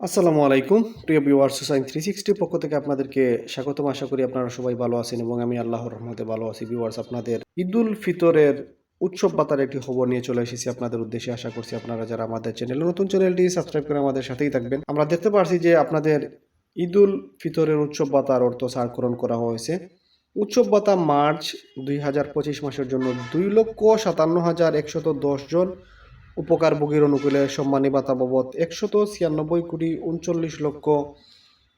আসসালামু আলাইকুম। প্রিয় ভিউয়ার্স সাইন থ্রি সিক্সটি পক্ষ থেকে আপনাদেরকে স্বাগতম। আশা করি আপনারা সবাই ভালো আছেন এবং আমি আল্লাহর রহমতে ভালো আছি। ভিউয়ার্স, আপনাদের ঈদুল ফিতরের উৎসব বাতার একটি খবর নিয়ে চলে এসেছি আপনাদের উদ্দেশ্যে। আশা করছি আপনারা যারা আমাদের চ্যানেল নতুন চ্যানেলটি সাবস্ক্রাইব করে আমাদের সাথেই থাকবেন। আমরা দেখতে পারছি যে আপনাদের ঈদুল ফিতরের উৎসব বাতার অর্থ সারকরণ করা হয়েছে। উৎসব ভাতা মার্চ দুই হাজার পঁচিশ মাসের জন্য দুই লক্ষ সাতান্ন হাজার একশত দশ জন উপকারভোগীর অনুকূলে সম্মানী ভাতা বাবদ একশত ছিয়ানব্বই কোটি উনচল্লিশ লক্ষ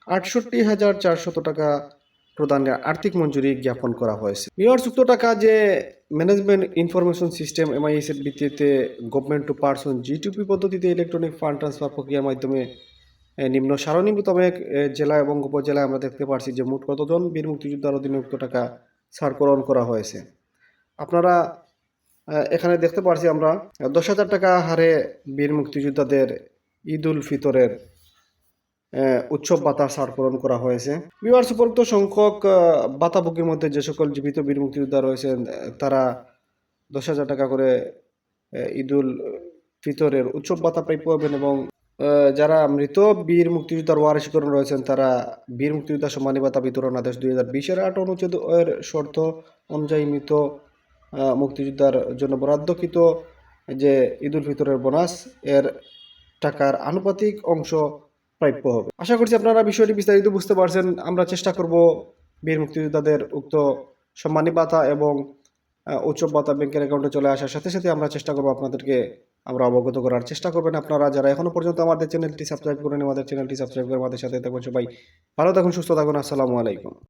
আটষট্টি হাজার চারশত টাকা প্রদানের আর্থিক মঞ্জুরি জ্ঞাপন করা হয়েছে। মেয়র উক্ত টাকা যে ম্যানেজমেন্ট ইনফরমেশন সিস্টেম এমআইএসের ভিত্তিতে গভর্নমেন্ট টু পার্সন জিটিপি পদ্ধতিতে ইলেকট্রনিক ফান্ড ট্রান্সফার প্রক্রিয়ার মাধ্যমে নিম্ন সারণীভূতমে জেলা এবং উপজেলায় আমরা দেখতে পারছি যে মোট কতজন বীর মুক্তিযোদ্ধার অধীনে উক্ত টাকা সারকরণ করা হয়েছে। আপনারা এখানে দেখতে পারছি আমরা দশ হাজার টাকা হারে বীর মুক্তিযোদ্ধাদের ঈদ উল ফিতরের উৎসব ভাতা সারকরণ করা হয়েছে। বিবার উপরোক্ত সংখ্যক ভাতাভোগীর মধ্যে যে সকল জীবিত বীর মুক্তিযোদ্ধা রয়েছেন তারা দশ হাজার টাকা করে আহ, ঈদ উল ফিতরের উৎসব ভাতা প্রাপ্য হবেন এবং যারা মৃত বীর মুক্তিযোদ্ধার ওয়ারিশকরণ রয়েছেন তারা বীর মুক্তিযোদ্ধা সম্মানী ভাতা বিতরণ আদেশ দুই হাজার বিশের আট অনুচ্ছেদ এর শর্ত অনুযায়ী মৃত মুক্তিযোদ্ধার জন্য বরাদ্দকৃত যে ঈদুল ফিতরের বোনাস, এর টাকার আনুপাতিক অংশ প্রাপ্য হবে। আশা করছি আপনারা বিষয়টি বিস্তারিত বুঝতে পারছেন। আমরা চেষ্টা করব বীর মুক্তিযোদ্ধাদের উক্ত সম্মানী ভাতা এবং উৎসব ভাতা ব্যাংকের অ্যাকাউন্টে চলে আসার সাথে সাথে আমরা চেষ্টা করব আপনাদেরকে আমরা অবগত করার। চেষ্টা করবেন আপনারা। যারা এখনও পর্যন্ত আমাদের চ্যানেলটি সাবস্ক্রাইব করেন আমাদের চ্যানেলটি সাবস্ক্রাইব করে আমাদের সাথে থাকুন সবাই। ভালো থাকুন, সুস্থ থাকুন। আসসালামু আলাইকুম।